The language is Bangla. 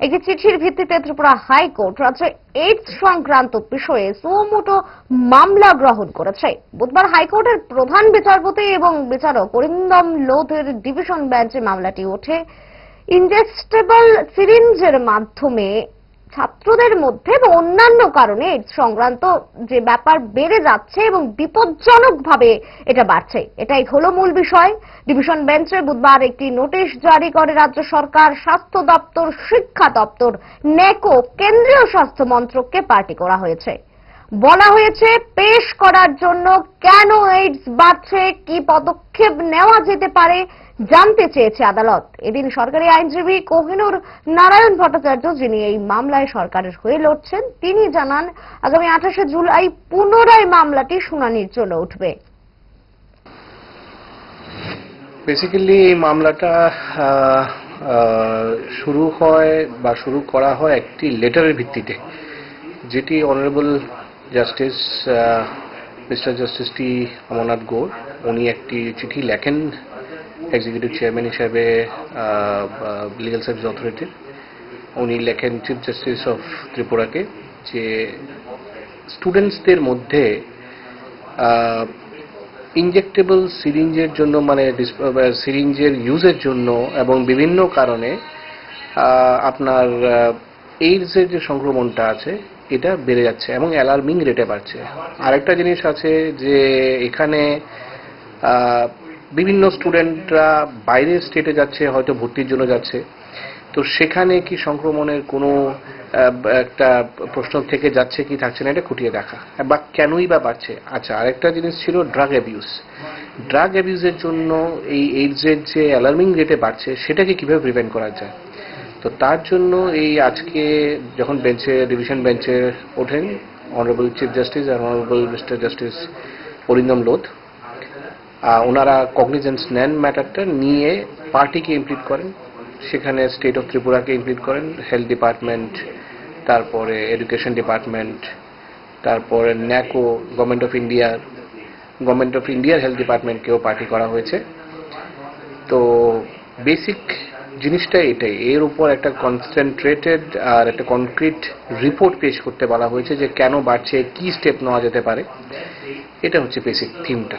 একটি চিঠির ভিত্তিতে ত্রিপুরা হাইকোর্ট রাজ্যে এইডস সংক্রান্ত বিষয়ে সুমোটো মামলা গ্রহণ করেছে। বুধবার হাইকোর্টের প্রধান বিচারপতি এবং বিচারক অরিন্দম লোধের ডিভিশন বেঞ্চে মামলাটি ওঠে। ইনজেস্টেবল সিরিঞ্জের মাধ্যমে ছাত্রদের মধ্যে এবং অন্যান্য কারণে এইডস সংক্রান্ত যে ব্যাপার বেড়ে যাচ্ছে এবং বিপজ্জনকভাবে এটা বাড়ছে। এটাই হলো মূল বিষয়। ডিভিশন বেঞ্চে বুধবার একটি নোটিশ জারি করে রাজ্য সরকার, স্বাস্থ্য দপ্তর, শিক্ষা দপ্তর নেকো কেন্দ্রীয় স্বাস্থ্য মন্ত্রককে পার্টি করা হয়েছে। বলা হয়েছে, পেশ করার জন্য কেন এইডস বাড়ছে, কি পদক্ষেপ নেওয়া যেতে পারে, জানতে চেয়েছে আদালত। এদিন সরকারি আইনজীবী কোহিনুর নারায়ণ ভট্টাচার্য, যিনি এই মামলায় সরকারের হয়ে লড়ছেন, তিনি জানান, আগামী আঠাশে জুলাই পুনরায় মামলাটি শুনানির জন্য উঠবে। বেসিক্যালি এই মামলাটা শুরু হয় বা শুরু করা হয় একটি লেটারের ভিত্তিতে, যেটি honourable justice mister justice T Amarnath Gaur উনি একটি চিঠি লেখেন এক্সিকিউটিভ চেয়ারম্যান হিসাবে লিগাল সার্ভিস অথরিটির উনি লেখেন চিফ জাস্টিস অফ ত্রিপুরাকে যে স্টুডেন্টসদের মধ্যে ইনজেক্টেবল সিরিঞ্জের জন্য মানে সিরিঞ্জের ইউজের জন্য এবং বিভিন্ন কারণে আপনার এইডসের যে সংক্রমণটা আছে এটা বেড়ে যাচ্ছে এবং অ্যালার্মিং রেটে বাড়ছে। আরেকটা জিনিস আছে যে এখানে বিভিন্ন স্টুডেন্টরা বাইরের স্টেটে যাচ্ছে, হয়তো ভর্তির জন্য যাচ্ছে। তো সেখানে কি সংক্রমণের কোনো একটা প্রশ্ন থেকে যাচ্ছে কি থাকছে না, এটা খুঁটিয়ে দেখা। বা কেনই বা বাড়ছে? আচ্ছা আরেকটা জিনিস ছিল ড্রাগ অ্যাবিউজ ড্রাগ অ্যাবিউজের জন্য এই এইডসের যে অ্যালার্মিং রেটে বাড়ছে, সেটাকে কীভাবে প্রিভেন্ট করা যায়? তো তার জন্য এই আজকে যখন বেঞ্চে, ডিভিশন বেঞ্চে ওঠেন অনারেবল চিফ জাস্টিস আর honourable mister justice Arindam Lodh ওনারা কগনিজেন্স নেন ম্যাটারটা, নিয়ে পার্টিকে ইমপ্লিট করেন। সেখানে স্টেট অফ ত্রিপুরাকে ইমপ্লিট করেন হেলথ ডিপার্টমেন্ট তারপরে এডুকেশন ডিপার্টমেন্ট তারপরে ন্যাকো গভর্নমেন্ট অফ ইন্ডিয়ার গভর্নমেন্ট অফ ইন্ডিয়ার হেলথ ডিপার্টমেন্টকেও পার্টি করা হয়েছে। তো বেসিক জিনিসটা এটাই। এর উপর একটা কনসেন্ট্রেটেড আর একটা কনক্রিট রিপোর্ট পেশ করতে বলা হয়েছে যে কেন বাড়ছে, কি স্টেপ নেওয়া যেতে পারে। এটা হচ্ছে বেসিক থিমটা